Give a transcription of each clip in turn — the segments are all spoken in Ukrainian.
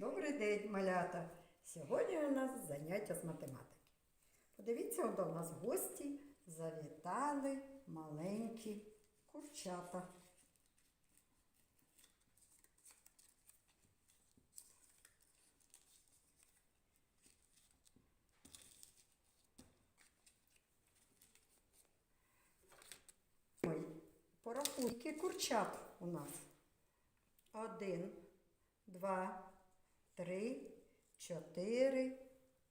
Добрий день, малята! Сьогодні у нас заняття з математики. Подивіться, до нас в гості завітали маленькі курчата. Ой, порахуйки курчат у нас. Один, два, три, чотири,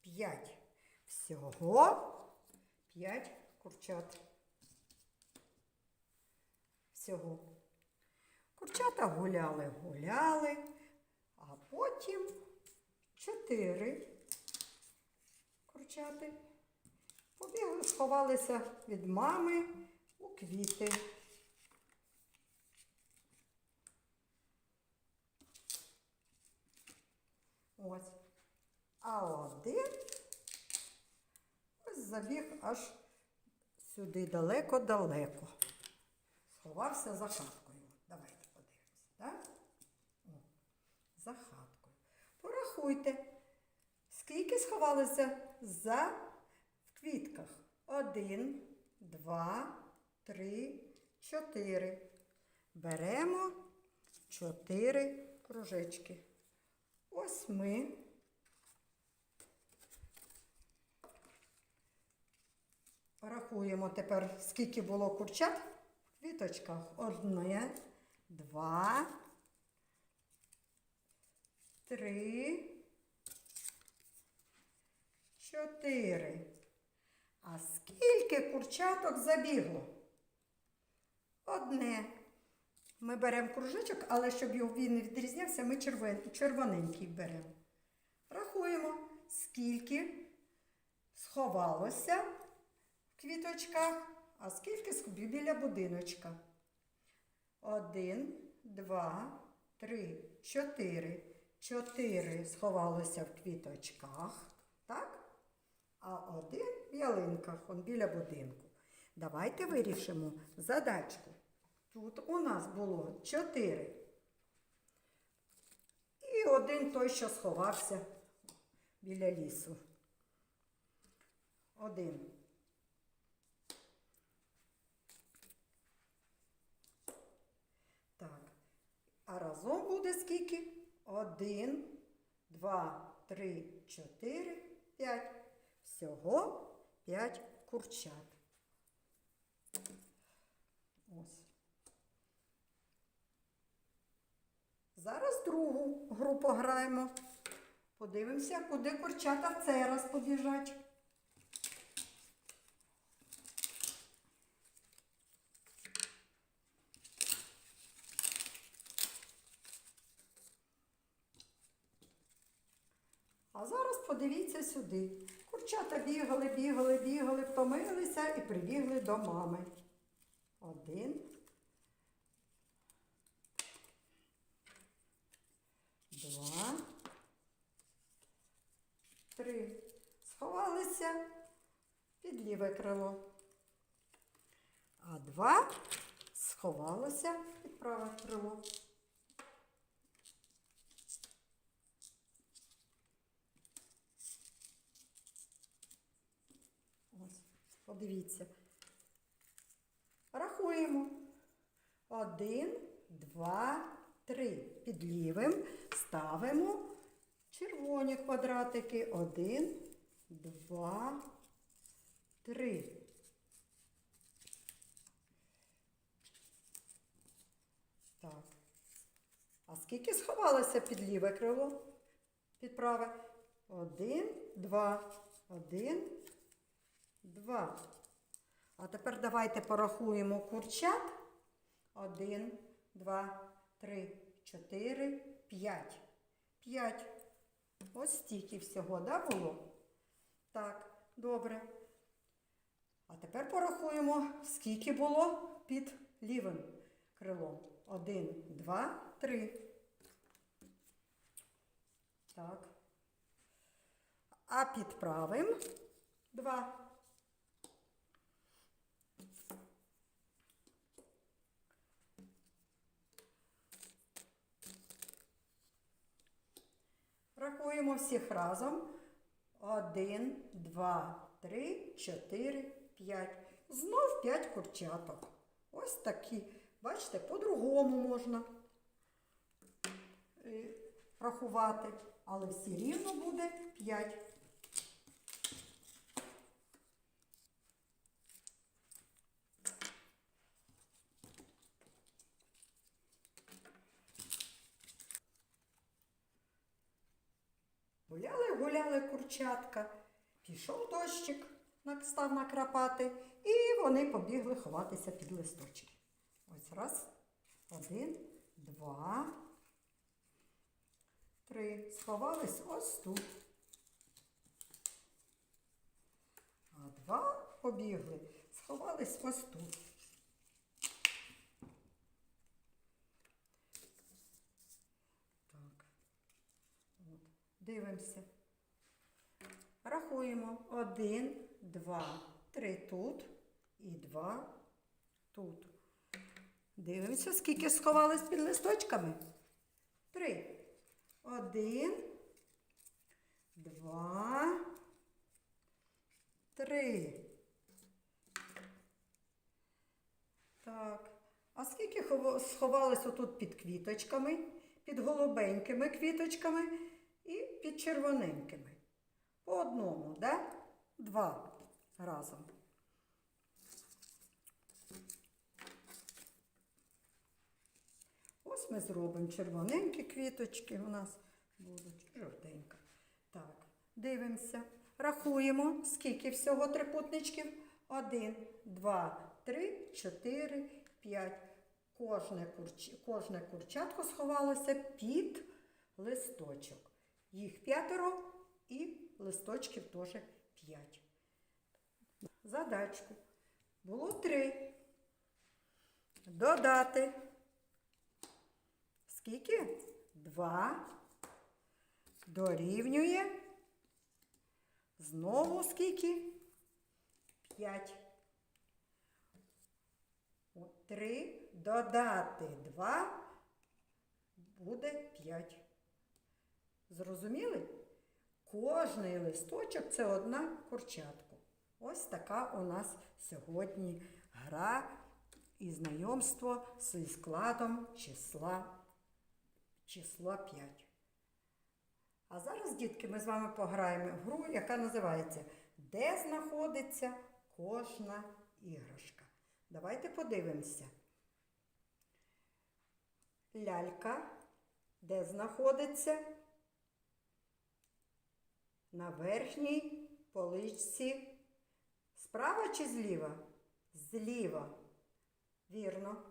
п'ять. Всього п'ять курчат. Всього. Курчата гуляли, гуляли, а потім чотири курчати побігли, сховалися від мами у квіти. Ось. А один ось забіг аж сюди далеко-далеко. Сховався за хаткою. Давайте подивимося, так? О, за хаткою. Порахуйте, скільки сховалося за в квітках? Один, два, три, чотири. Беремо чотири кружечки. Ось ми рахуємо тепер, скільки було курчат в квіточках. Одне, два, три, чотири. А скільки курчаток забігло? Одне. Ми беремо кружечок, але щоб його він не відрізнявся, ми червон, червоненький беремо. Рахуємо, скільки сховалося в квіточках, а скільки біля будиночка. Один, два, три, чотири. Чотири сховалося в квіточках, так? А один в ялинках, он біля будинку. Давайте вирішимо задачку. Тут у нас було чотири. І один той, що сховався біля лісу. Один. Так. А разом буде скільки? Один, два, три, чотири, п'ять. Всього п'ять курчат. Ось. Зараз другу групу граємо. Подивимося, куди курчата в цей раз побіжать. А зараз подивіться сюди. Курчата бігали, бігали, бігали, втомилися і прибігли до мами. Один. Два. Три. Сховалися під ліве крило. А два сховалося під праве крило. Ось, подивіться. Рахуємо. Один, два, три. Під лівим ставимо червоні квадратики. Один, два, три. Так. А скільки сховалося під ліве крило? Під праве? Один, два, один, два. А тепер давайте порахуємо курчат. Один, два, три, чотири, п'ять. П'ять. Ось стільки всього, да, було? Так, добре. А тепер порахуємо, скільки було під лівим крилом. Один, два, три. Так. А під правим два. Рахуємо всіх разом. Один, два, три, чотири, п'ять. Знов п'ять курчаток. Ось такі. Бачите, по-другому можна е, рахувати, але все рівно буде п'ять. Гуляли, курчатка, пішов дощик, став накрапати, і вони побігли ховатися під листочки. Ось раз, один, два, три. Сховались ось тут. А два побігли, сховались ось тут. Так. От. Дивимося. Рахуємо. Один, два, три тут і два тут. Дивимося, скільки сховались під листочками. Три. Один, два, три. Так. А скільки сховались отут під квіточками, під голубенькими квіточками і під червоненькими? По одному, да? Два разом. Ось ми зробимо червоненькі квіточки у нас будуть, жовтенька. Так, дивимося. Рахуємо, скільки всього трикутничків. Один, два, три, чотири, п'ять. Кожне, курч... Кожне курчатко сховалося під листочок. Їх п'ятеро і листочків теж п'ять. Задачку. Було три. Додати. Скільки? Два. Дорівнює. Знову скільки? П'ять. От Три додати два буде п'ять. Зрозуміли? Кожний листочок це одна курчатка. Ось така у нас сьогодні гра і знайомство зі складом числа, числа 5. А зараз, дітки, ми з вами пограємо в гру, яка називається Де знаходиться кожна іграшка. Давайте подивимося. Лялька, де знаходиться? На верхній поличці. Справа чи зліва? Зліва. Вірно.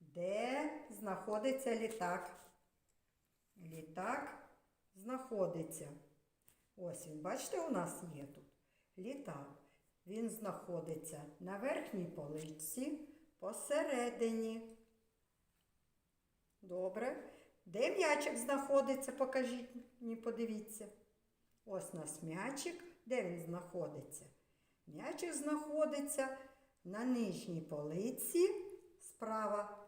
Де знаходиться літак? Літак знаходиться. Ось він, бачите, у нас є тут літак. Він знаходиться на верхній поличці посередині. Добре. Де м'ячик знаходиться? Покажіть мені, подивіться. Ось нас м'ячик. Де він знаходиться? М'ячик знаходиться на нижній полиці справа.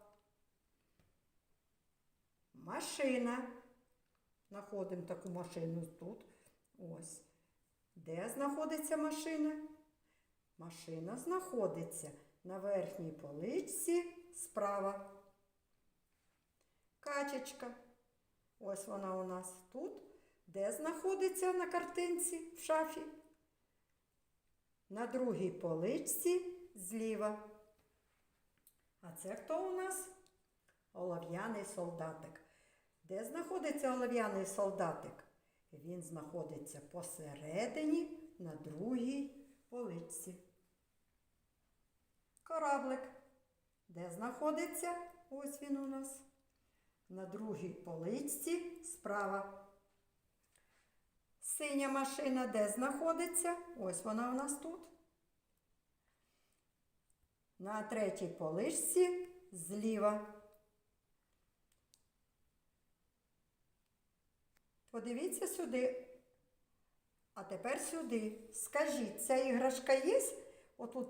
Машина. Знаходимо таку машину тут. Ось. Де знаходиться машина? Машина знаходиться на верхній поличці справа. Качечка. Ось вона у нас тут. Де знаходиться на картинці в шафі? На другій поличці зліва. А це хто у нас? Олов'яний солдатик. Де знаходиться олов'яний солдатик? Він знаходиться посередині на другій поличці. Кораблик. Де знаходиться? Ось він у нас. На другій поличці справа. Синя машина де знаходиться? Ось вона у нас тут. На третій поличці зліва. Подивіться сюди. А тепер сюди. Скажіть, ця іграшка є отут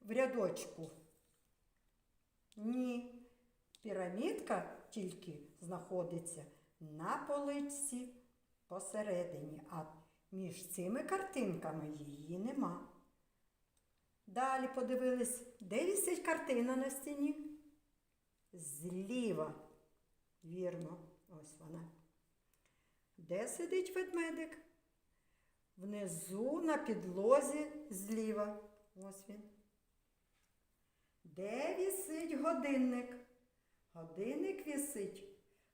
в рядочку? Ні. Пірамідка тільки знаходиться на поличці посередині, а між цими картинками її нема. Далі подивились, де висить картина на стіні? Зліва. Вірно, ось вона. Де сидить ведмедик? Внизу на підлозі зліва. Ось він. Де вісить годинник? Годинник вісить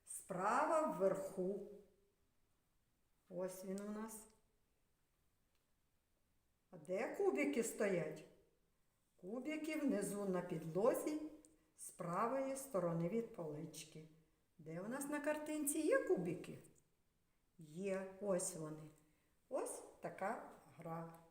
справа вверху. Ось він у нас. А де кубики стоять? Кубики внизу на підлозі з правої сторони від полички. Де у нас на картинці є кубики? Є, ось вони. Ось така гра.